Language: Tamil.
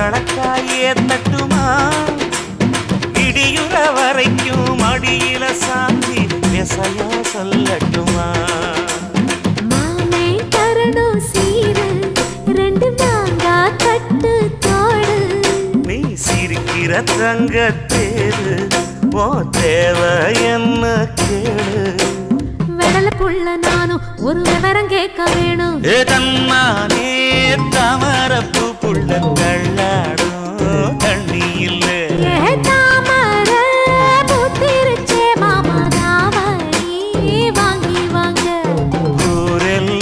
களக்காய் ஏத்தட்டுமா இடியுற வரைக்கும் அடியில சாந்தி விசையா சொல்லட்டுமா? தங்க தேரு போ தேவை என்ன கேடு? வெடல புள்ள நானும் ஒரு விவரம் கேட்க வேணும். தன்மானே தாமரப்பு புள்ளங்கள்.